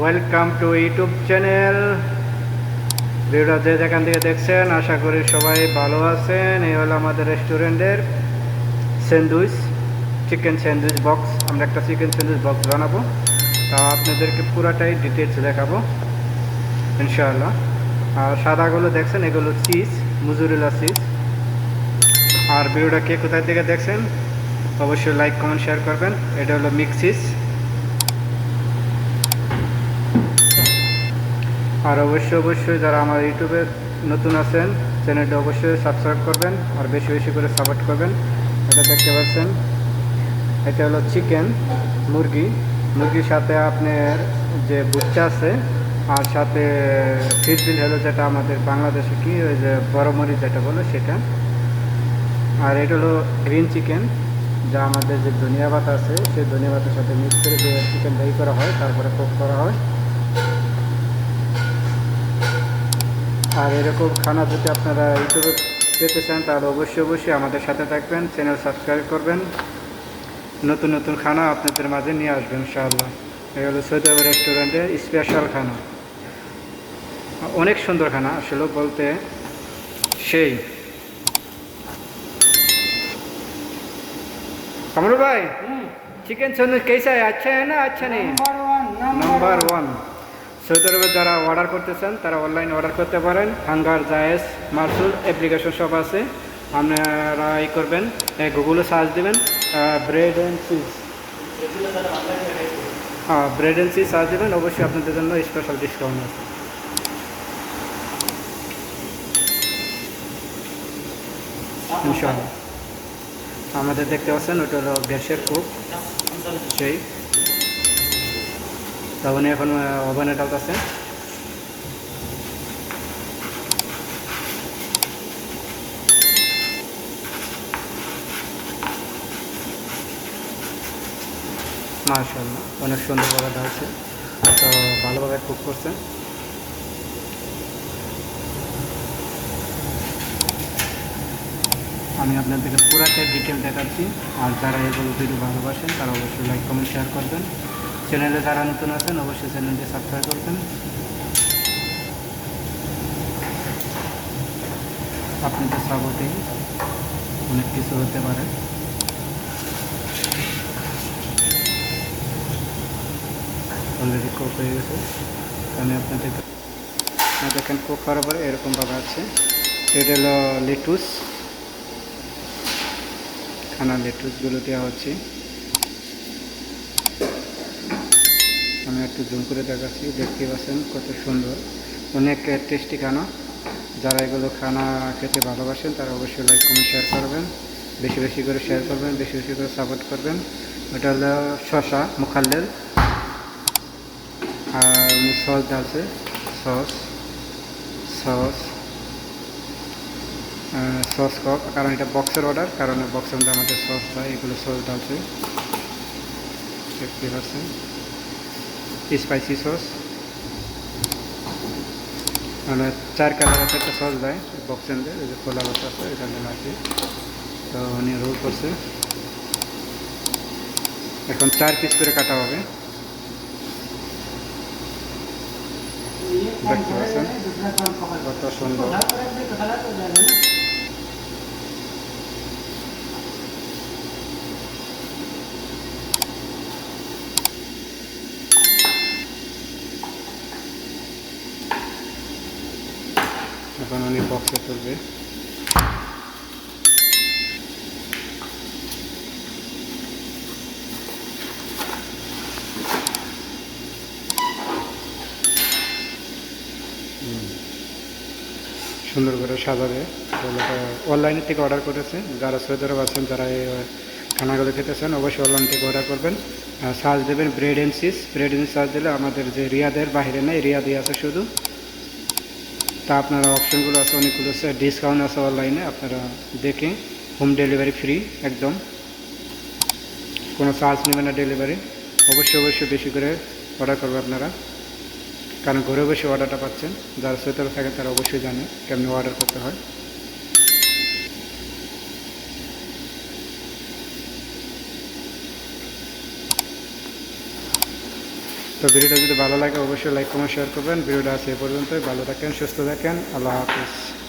Welcome to YouTube channel video যে যেখান থেকে দেখছেন, আশা করি সবাই ভালো আছেন। এই হলো আমাদের রেস্টুরেন্টের স্যান্ডউইচ চিকেন স্যান্ডউইচ বক্স আমরা একটা চিকেন স্যান্ডউইচ বক্স বানাবো। তা আপনাদেরকে পুরাটাই ডিটেলস দেখাবো, ইনশাআল্লাহ। আর সাদাগুলো দেখছেন, এগুলো চিজ মুজুরিলা চিজ আর ভিডিওটা কে কোথায় থেকে দেখছেন, অবশ্যই লাইক কমেন্ট শেয়ার করবেন। এটা হলো মিক্স আর অবশ্যই অবশ্যই যারা আমার ইউটিউবে নতুন আছেন, চ্যানেলটা অবশ্যই সাবস্ক্রাইব করবেন আর বেশি বেশি করে সাপোর্ট করবেন। এটা দেখতে পাচ্ছেন। এটা হলো চিকেন মুরগি। মুরগির সাথে আপনার যে বুচ্চা আছে, আর সাথে ফিটবিল হলো যেটা আমাদের বাংলাদেশে কি, ওই যে বড় মরিচ যেটা বলে সেটা। আর এটা হলো গ্রিন চিকেন যা আমাদের যে ধনিয়া ভাত আছে, সেই ধনিয়া ভাতের সাথে মিক্স করে যে চিকেন ফ্রাই করা হয়, তারপরে কুক করা হয়। আর এরকম খানা যদি আপনারা ইউটিউবে পেতে চান তাহলে অবশ্যই অবশ্যই আমাদের সাথে থাকবেন চ্যানেল সাবস্ক্রাইব করবেন নতুন নতুন খানা আপনাদের মাঝে নিয়ে আসবেন ইনশাআল্লাহ এই হলো সৌদি আরব রেস্টুরেন্টের স্পেশাল খানা অনেক সুন্দর খানা আসলে বলতে সেই कमरू भाई चिकन सैंडविच कैसा है अच्छा है ना अच्छा नहीं নাম্বার ওয়ান সৌদি আরবে যারা অর্ডার করতেছেন, তারা অনলাইনে অর্ডার করতে পারেন। হাঙ্গার, জায়েজ, মারসুল অ্যাপ্লিকেশন সব আছে। আপনারা ই করবেন গুগলে সার্চ দেবেন ব্রেড অ্যান্ড চিজ হ্যাঁ ব্রেড অ্যান্ড চিজ সার্চ দেবেন, অবশ্যই আপনাদের জন্য স্পেশাল ডিসকাউন্ট আছে। আমাদের দেখতে পাচ্ছেন, ওটা হলো গ্যাসের কুক সেই। তখন এখন ওভেনে ডালতেছে মাশাল্লাহ অনেক সুন্দরভাবে ডালছে তো ভালোভাবে কুক করছে। আমি আপনাদেরকে পুরাটা ডিটেল দেখাচ্ছি। আর যারা এগুলো ভিডিও ভালোবাসেন, তারা অবশ্যই লাইক কমেন্ট শেয়ার করবেন। চ্যানেলে যারা নতুন আছেন, অবশ্যই চ্যানেলটি সাবস্ক্রাইব করবেন আপনাদের সাপোর্টে অনেক কিছু হতে পারে। অলরেডি কোক হয়ে গেছে। আমি আপনাদের দেখেন কোক করার পরে এরকমভাবে আছে। এটা হলো লেটুস খানা লেটুসগুলো দেওয়া হচ্ছে। আমি একটু জুম করে দেখাচ্ছি দেখতে পাচ্ছেন কত সুন্দর। অনেক টেস্টি খানা। যারা এগুলো খানা খেতে ভালোবাসেন, তারা অবশ্যই লাইক কমেন্ট শেয়ার করবেন। বেশি বেশি করে শেয়ার করবেন, বেশি বেশি করে সাপোর্ট করবেন। ওটা হলো শশা মুখাল্লেল। আর উনি সস ডালছে সস সস সস কক কারণ এটা বক্সের অর্ডার কারণ বক্সের মধ্যে আমাদের সস দেয়, এগুলো সস ডালছে। দেখতে পাচ্ছেন। স্পাইসি সস মানে চার কালার আছে, একটা সস দেয় মধ্যে, এই যে খোলা বক্স আছে, এখানে আছে তো উনি রোল করছে। এখন চার পিস করে কাটা হবে। দেখতে পাচ্ছেন কত সুন্দর। এখন উনি বক্সে তুলবে। সুন্দর করে সাজাবে। অনলাইনের থেকে অর্ডার করেছে। যারা সৌদি আছেন, যারা এই খানাগুলো খেতেছেন, অবশ্যই অনলাইন থেকে অর্ডার করবেন। সার্চ দেবেন bread and cheese bread and search দিলে আমাদের যে রিয়াদের বাইরে নেই, রিয়াদই আছে শুধু। তা আপনারা অপশনগুলো আছে, অনেকগুলো আছে ডিসকাউন্ট আছে অনলাইনে আপনারা দেখে হোম ডেলিভারি ফ্রি একদম। কোনো চার্জ নেবে না ডেলিভারি অবশ্যই অবশ্যই বেশি করে অর্ডার করবে আপনারা। কারণ ঘরে বসে অর্ডারটা পাচ্ছেন, যারা সোয়েটার থাকে তারা অবশ্যই জানে কেমনি অর্ডার করতে হয়। তো ভিডিওটা যদি ভালো লাগে, অবশ্যই লাইক কমেন্ট শেয়ার করবেন। ভিডিওটা আছে এ পর্যন্তই। ভালো থাকেন, সুস্থ থাকেন। আল্লাহ হাফিজ।